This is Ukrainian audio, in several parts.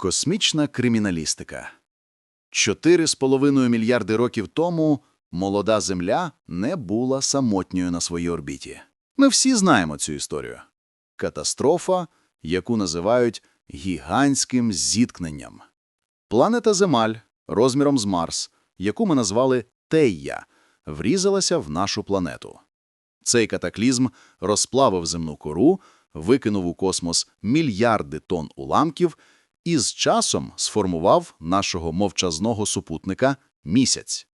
Космічна криміналістика. Чотири з половиною мільярди років тому молода Земля не була самотньою на своїй орбіті. Ми всі знаємо цю історію. Катастрофа, яку називають гігантським зіткненням. Планета Земаль розміром з Марс, яку ми назвали Тея, врізалася в нашу планету. Цей катаклізм розплавив земну кору, викинув у космос мільярди тонн уламків і з часом сформував нашого мовчазного супутника Місяць.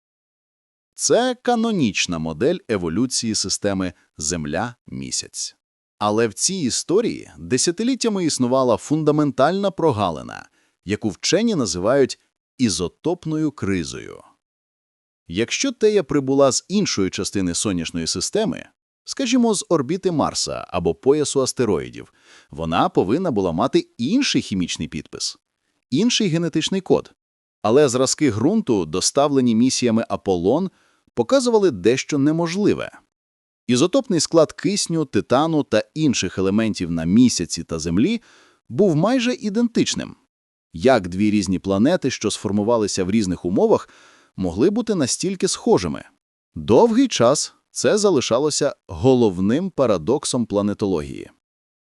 Це канонічна модель еволюції системи Земля-Місяць. Але в цій історії десятиліттями існувала фундаментальна прогалина, яку вчені називають ізотопною кризою. Якщо Тея прибула з іншої частини сонячної системи, скажімо, з орбіти Марса або поясу астероїдів, вона повинна була мати інший хімічний підпис, інший генетичний код. Але зразки ґрунту, доставлені місіями Аполлон, показували дещо неможливе. Ізотопний склад кисню, титану та інших елементів на місяці та Землі був майже ідентичним. Як дві різні планети, що сформувалися в різних умовах, могли бути настільки схожими? Довгий час це залишалося головним парадоксом планетології.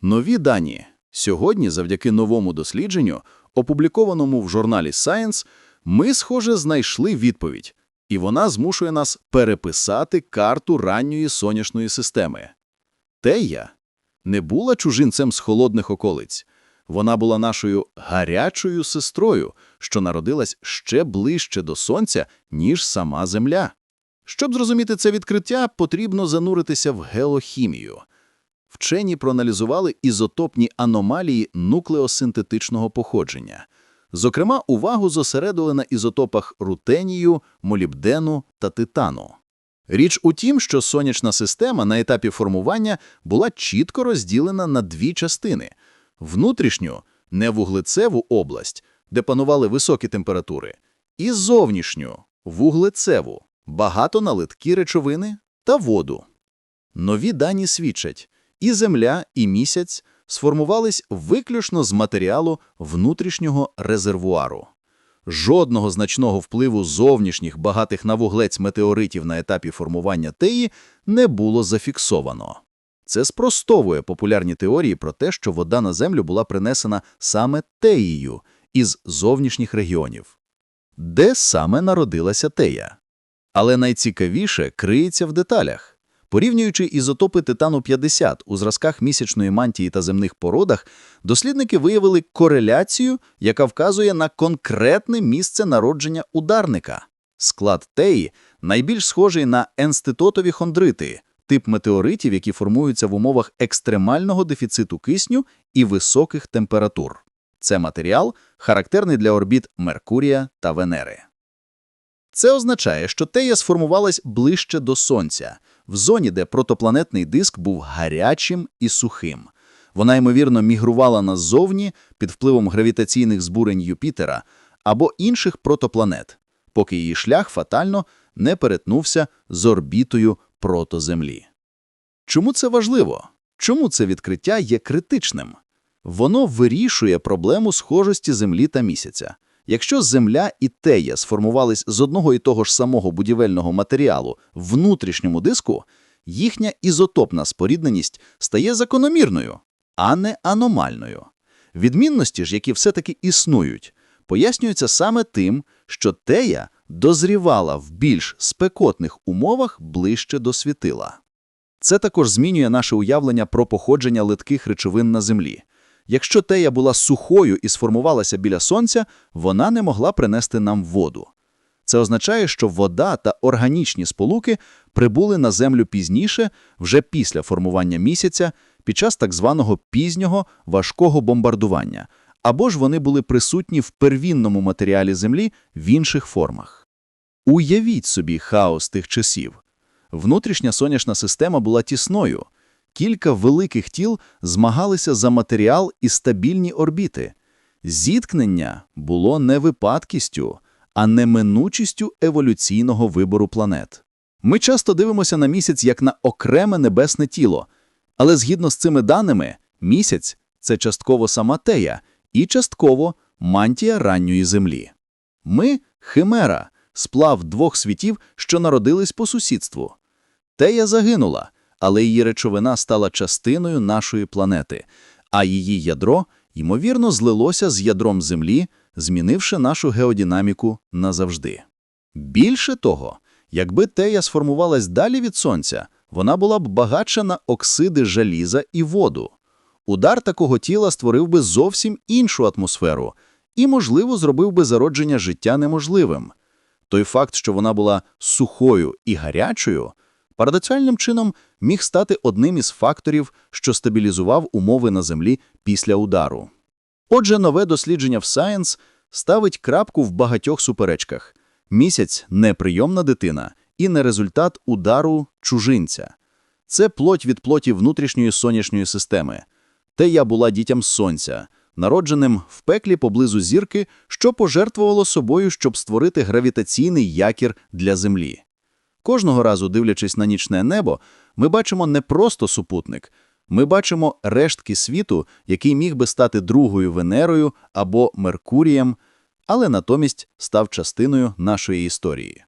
Нові дані сьогодні, завдяки новому дослідженню, опублікованому в журналі Science, ми, схоже, знайшли відповідь, і вона змушує нас переписати карту ранньої сонячної системи. Тея не була чужинцем з холодних околиць. Вона була нашою гарячою сестрою, що народилась ще ближче до Сонця, ніж сама Земля. Щоб зрозуміти це відкриття, потрібно зануритися в геохімію. Вчені проаналізували ізотопні аномалії нуклеосинтетичного походження. Зокрема, увагу зосередили на ізотопах рутенію, молібдену та титану. Річ у тім, що сонячна система на етапі формування була чітко розділена на дві частини – внутрішню – невуглецеву область, де панували високі температури, і зовнішню – вуглецеву, багатоналиткі речовини та воду. Нові дані свідчать – і Земля, і Місяць сформувались виключно з матеріалу внутрішнього резервуару. Жодного значного впливу зовнішніх багатих на вуглець метеоритів на етапі формування теї не було зафіксовано. Це спростовує популярні теорії про те, що вода на Землю була принесена саме теєю із зовнішніх регіонів. Де саме народилася тея? Але найцікавіше криється в деталях. Порівнюючи ізотопи титану-50 у зразках місячної мантії та земних породах, дослідники виявили кореляцію, яка вказує на конкретне місце народження ударника. Склад теї найбільш схожий на енститотові хондрити, тип метеоритів, які формуються в умовах екстремального дефіциту кисню і високих температур. Це матеріал, характерний для орбіт Меркурія та Венери. Це означає, що тея сформувалась ближче до Сонця, в зоні, де протопланетний диск був гарячим і сухим. Вона, ймовірно, мігрувала назовні під впливом гравітаційних збурень Юпітера або інших протопланет, поки її шлях фатально не перетнувся з орбітою протоземлі. Чому це важливо? Чому це відкриття є критичним? Воно вирішує проблему схожості Землі та Місяця. Якщо Земля і Тея сформувались з одного і того ж самого будівельного матеріалу в внутрішньому диску, їхня ізотопна спорідненість стає закономірною, а не аномальною. Відмінності ж, які все-таки існують, пояснюються саме тим, що Тея дозрівала в більш спекотних умовах ближче до світила. Це також змінює наше уявлення про походження литких речовин на Землі. Якщо тея була сухою і сформувалася біля сонця, вона не могла принести нам воду. Це означає, що вода та органічні сполуки прибули на Землю пізніше, вже після формування місяця, під час так званого пізнього важкого бомбардування, або ж вони були присутні в первінному матеріалі Землі в інших формах. Уявіть собі хаос тих часів. Внутрішня сонячна система була тісною – Кілька великих тіл змагалися за матеріал і стабільні орбіти. Зіткнення було не випадкістю, а неминучістю еволюційного вибору планет. Ми часто дивимося на місяць як на окреме небесне тіло, але згідно з цими даними, місяць це частково сама тея і частково мантія ранньої Землі. Ми – химера, сплав двох світів, що народились по сусідству. Тея загинула, але її речовина стала частиною нашої планети, а її ядро, ймовірно, злилося з ядром Землі, змінивши нашу геодинаміку назавжди. Більше того, якби Тея сформувалась далі від Сонця, вона була б багатша на оксиди жаліза і воду. Удар такого тіла створив би зовсім іншу атмосферу і, можливо, зробив би зародження життя неможливим. Той факт, що вона була сухою і гарячою, парадоксальним чином міг стати одним із факторів, що стабілізував умови на Землі після удару. Отже, нове дослідження в Science ставить крапку в багатьох суперечках. Місяць – не прийомна дитина і не результат удару чужинця. Це плоть від плоті внутрішньої сонячної системи. Те я була дітям сонця, народженим в пеклі поблизу зірки, що пожертвувало собою, щоб створити гравітаційний якір для Землі. Кожного разу, дивлячись на нічне небо, ми бачимо не просто супутник. Ми бачимо рештки світу, який міг би стати другою Венерою або Меркурієм, але натомість став частиною нашої історії.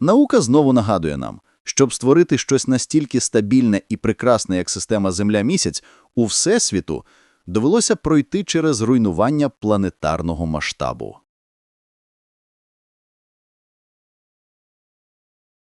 Наука знову нагадує нам, щоб створити щось настільки стабільне і прекрасне, як система Земля-Місяць, у Всесвіту довелося пройти через руйнування планетарного масштабу.